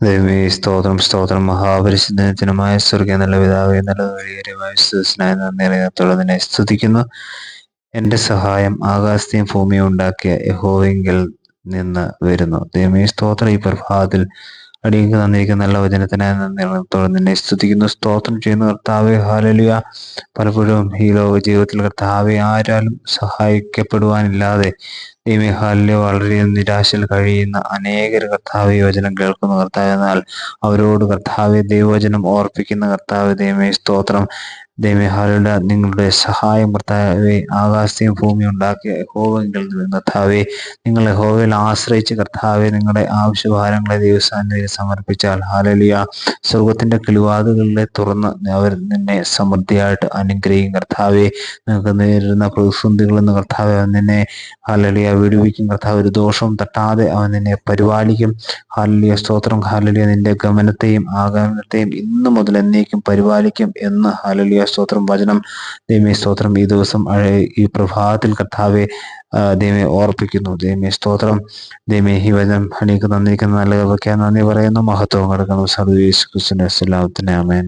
ദൈവമേ സ്തോത്രം സ്തോത്രം. മഹാപരിശുദ്ധനത്തിനുമായ സ്വർഗീയ നല്ല പിതാവേ നല്ല വലിയമായ നന്ദിയറിയാത്തുള്ളതിനെ സ്തുതിക്കുന്നു. എന്റെ സഹായം ആകാശത്തെയും ഭൂമിയും ഉണ്ടാക്കിയ യഹോവെങ്കിൽ നിന്ന് വരുന്നു. ദൈവമേ സ്തോത്രം ഈ പ്രഭാതത്തിൽ അടിയങ്ങൾക്ക് തന്നിരിക്കുന്ന നല്ല വചനത്തിനായി നന്ദിത്തോളം നിന്നെ സ്തുതിക്കുന്നു സ്തോത്രം ചെയ്യുന്ന കർത്താവെ. ഹാലലിയ പലപ്പോഴും ഈ ലോക ജീവിതത്തിൽ കർത്താവെ ആരാലും സഹായിക്കപ്പെടുവാനില്ലാതെ ദൈവം ഹാലിയ വളരെ നിരാശയിൽ കഴിയുന്ന അനേകർ കർത്താവ് യോജനം കേൾക്കുന്ന കർത്താവ്. എന്നാൽ അവരോട് കർത്താവെ ദൈവവചനം ഓർപ്പിക്കുന്ന കർത്താവ് ദൈവമേ സ്തോത്രം. ഹാലുള്ള നിങ്ങളുടെ സഹായം കർത്താവെ ആകാശത്തെയും ഭൂമിയും ഉണ്ടാക്കിയ ഹോവെങ്കിൽ നിന്ന് കർത്താവെ നിങ്ങൾ ഹോവയിൽ ആശ്രയിച്ച് കർത്താവെ നിങ്ങളുടെ ആവശ്യഭാരങ്ങളെ ദൈവസാന്നിധ്യം സമർപ്പിച്ചാൽ ഹാലലിയ. സ്വർഗത്തിന്റെ കിളിവാതുകളിലെ തുറന്ന് അവർ നിന്നെ സമൃദ്ധിയായിട്ട് അനുഗ്രഹിക്കും കർത്താവെ. നിങ്ങൾക്ക് നേരിടുന്ന പ്രതിസന്ധികളിൽ നിന്ന് കർത്താവെ അവൻ നിന്നെ ഹാലലിയ വിടുവിക്കും. കർത്താവ് ഒരു ദോഷവും തട്ടാതെ അവൻ നിന്നെ പരിപാലിക്കും. ഹാലലിയ സ്തോത്രം. ഹാലലിയ നിന്റെ ഗമനത്തെയും ആഗമനത്തെയും ഇന്നു മുതൽ എന്നേക്കും പരിപാലിക്കും എന്ന് ഹാലലിയ സ്തോത്രം. വചനം. ദൈവമേ സ്തോത്രം. ഈ ദിവസം ഈ പ്രഭാതത്തിൽ കർത്താവെ ദൈവമേ ഓർപ്പിക്കുന്നു. ദൈവമേ സ്തോത്രം. ദൈവമേ ഈ വചനം അണിക്ക് നന്ദിക്കുന്ന നല്ല നന്ദി പറയുന്നു. മഹത്വം കിടക്കുന്നു. സർവീസ് ക്രിസ്തുവിന്റെ ആമേൻ.